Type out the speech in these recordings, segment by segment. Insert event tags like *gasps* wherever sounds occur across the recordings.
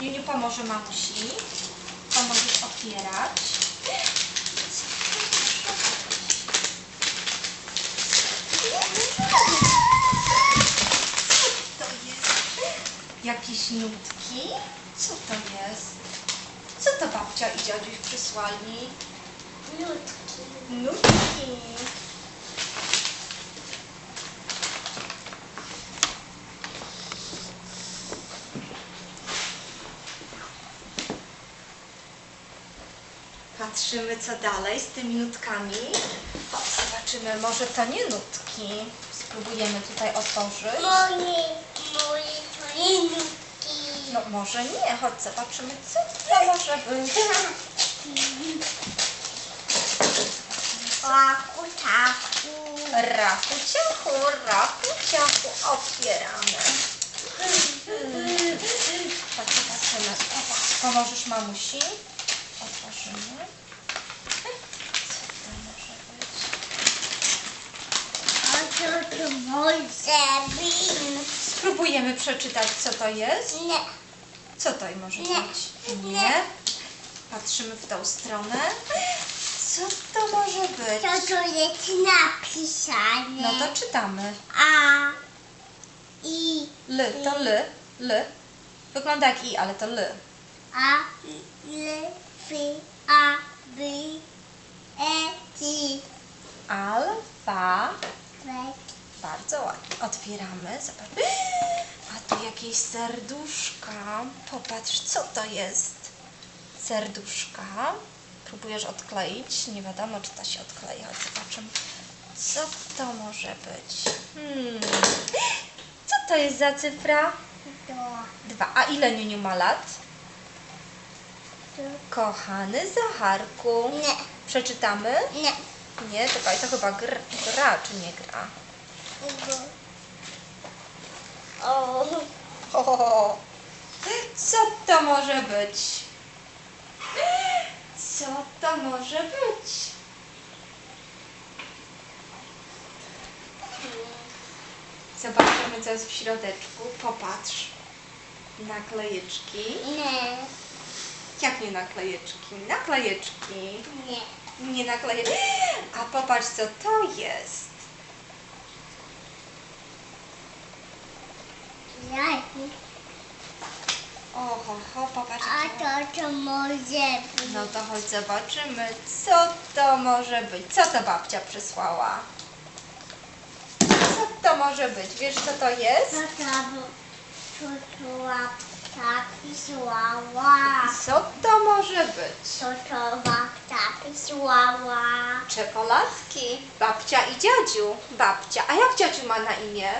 Juniu pomoże mamusi. Pomożesz otwierać. Co to jest? Jakieś nutki? Co to jest? Co to babcia i dziaduś przysłali? Nutki. Nutki. Patrzymy co dalej z tymi nutkami. O, zobaczymy, może to nie nutki. Spróbujemy tutaj otworzyć. Moje, moje, moje nutki. No może nie, chodź zobaczymy co to może być. Łaku, taku. Raku ciachu, raku ciachu, otwieramy. *laughs* Tak, zobaczymy. Pomożesz mamusi? Otworzymy. Co to może być? A to to może być. Spróbujemy przeczytać, co to jest. Nie. Co to może być? Nie. Patrzymy w tą stronę. Co to może być? To to jest napisane. No to czytamy. A. I. L, to L, L. Wygląda jak I, ale to L. A. L. A. B. E. T. Alfa. B. Bardzo ładnie. Otwieramy. Zobacz. A tu jakieś serduszka. Popatrz, co to jest. Serduszka. Próbujesz odkleić. Nie wiadomo, czy to się odkleja. Zobaczymy. Co to może być? Hmm. Co to jest za cyfra? To. Dwa. A ile Niuniu ma lat? Kochany Zacharku. Nie. Przeczytamy? Nie. Nie, czekaj, to chyba gr, gra, czy nie gra? O. O, co to może być? Co to może być? Zobaczymy, co jest w środeczku. Popatrz. Naklejeczki. Nie. Jak nie naklejeczki? Naklejeczki. Nie. Nie naklejeczki. *gasps* A popatrz, co to jest. Jaki? Oho, ho, popatrz. A to to może być. No to chodź zobaczymy, co to może być. Co to babcia przysłała? Co to może być? Wiesz, co to jest? To tam tutuła ta pisłała. Co to może być? To to babcia pisłała. Czekoladki. Babcia i dziadziu. Babcia. A jak dziadziu ma na imię?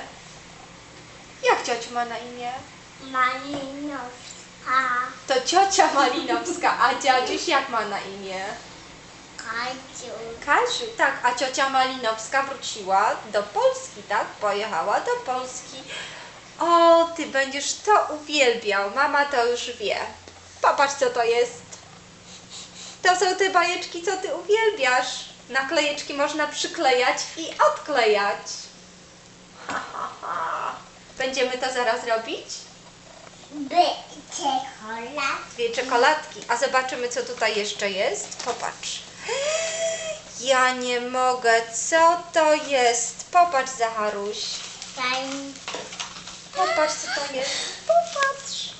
Jak dziadziu ma na imię? Malinowska. To ciocia Malinowska. A dziadziuś jak ma na imię? Kaciu. Kasiu, tak, a ciocia Malinowska wróciła do Polski, tak? Pojechała do Polski. O, ty będziesz to uwielbiał, mama to już wie. Popatrz, co to jest. To są te bajeczki, co ty uwielbiasz. Naklejeczki można przyklejać i odklejać. Ha, ha, ha. Będziemy to zaraz robić? Bycie chola. Dwie czekoladki. A zobaczymy, co tutaj jeszcze jest. Popatrz. Ja nie mogę. Co to jest? Popatrz, Zacharuś. Tań. Popatrz, co to jest. Popatrz.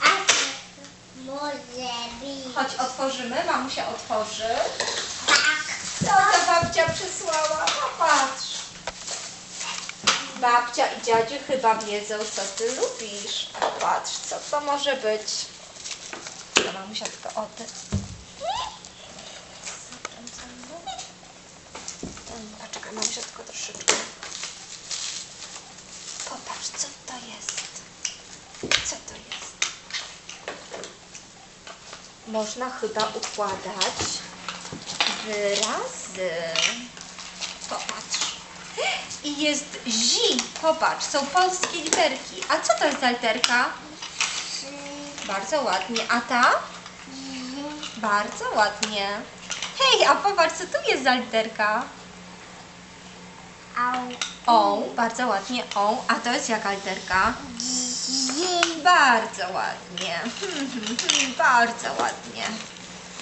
A może być. Chodź, otworzymy. Mamusia otworzy. Tak. Co ta babcia przysłała? Popatrz. Babcia i dziadziu chyba wiedzą, co ty lubisz. Popatrz, co to może być. To mamusia tylko o ty. Ten, Poczekaj, mamusia tylko troszeczkę. Popatrz, co to jest. Co to jest? Można chyba układać wyrazy. Popatrz. I jest zi. Popatrz, są polskie literki. A co to jest za literka? Bardzo ładnie. A ta? Bardzo ładnie. Hej, a popatrz, co tu jest za literka? O, bardzo ładnie. O, a to jest jaka literka? Zi. Dzień. Bardzo ładnie. Hmm, hmm, hmm, bardzo ładnie.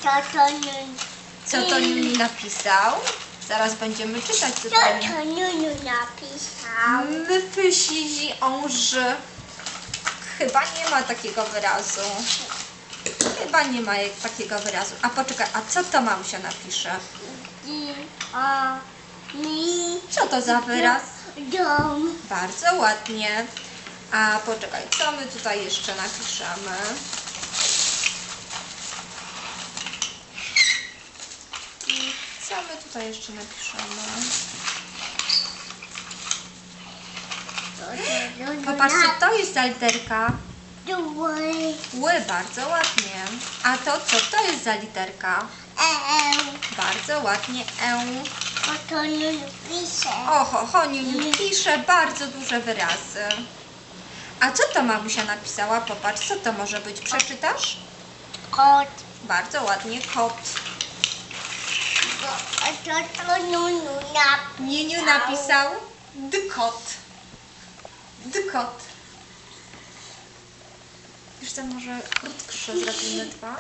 To to nu. Co to Nuni napisał? Zaraz będziemy czytać Co tutaj. to Nunu napisał? Mypysi onży. Chyba nie ma takiego wyrazu. Chyba nie ma jak- takiego wyrazu. A poczekaj, a co to Mamusia napisze? Mi, Co to za wyraz? dom. Bardzo ładnie. A poczekaj, co my tutaj jeszcze napiszemy? Co my tutaj jeszcze napiszemy? Popatrzcie, to jest za literka. Ły, bardzo ładnie. A to co to jest za literka? Eł. Bardzo ładnie. E. To to Nunu pisze. Oho, Honiu pisze bardzo duże wyrazy. A co to mamusia napisała? Popatrz, co to może być? Przeczytasz? Kot. Bardzo ładnie. Kot. To to Nunu napisał. Nieniu napisał dkot. Dkot. Co, może krótsze zrobimy dwa?